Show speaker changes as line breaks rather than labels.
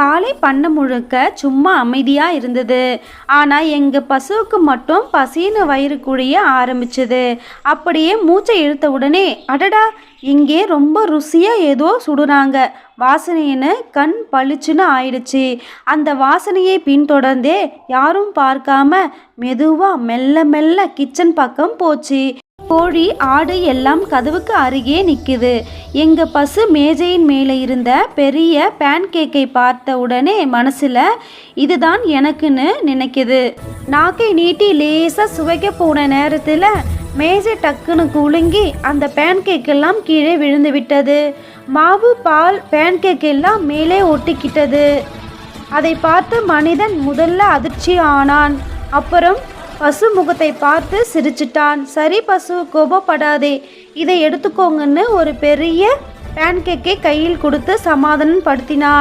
பாலை பண்ண முழுக்க சும்மா அமைதியாக இருந்தது. ஆனால் எங்கள் பசுவுக்கு மட்டும் பசின்னு வயிறு குழிய ஆரம்பிச்சது. அப்படியே மூச்சை இழுத்த உடனே அடடா இங்கே ரொம்ப ருசியாக ஏதோ சுடுறாங்க. வாசனைன்னு கண் பளிச்சுன்னு ஆயிடுச்சு. அந்த வாசனையை பின்தொடர்ந்தே யாரும் பார்க்காம மெதுவாக மெல்ல மெல்ல கிச்சன் பக்கம் போச்சு. கோழி ஆடு எல்லாம் கதவுக்கு அருகே நிற்குது எங்க பசு மேஜையின் மேலே இருந்த பெரிய பேன் கேக்கை பார்த்த உடனே மனசுல இதுதான் எனக்குன்னு நினைக்குது. நாக்கை நீட்டி லேசா சுவைக்க போன நேரத்துல மேஜை டக்குன்னு குலுங்கி அந்த பேன்கேக் எல்லாம் கீழே விழுந்து விட்டது. மாவு பால் பேன் கேக் எல்லாம் மேலே ஒட்டிக்கிட்டது. அதை பார்த்து மனிதன் முதல்ல அதிர்ச்சி ஆனான். அப்புறம் பசு முகத்தை பார்த்து சிரிச்சிட்டான். சரி பசு கோபப்படாதே. இதை எடுத்துக்கோங்கன்னு ஒரு பெரிய பேன்கேக்கை கையில் கொடுத்து சமாதானம் படுத்தினான்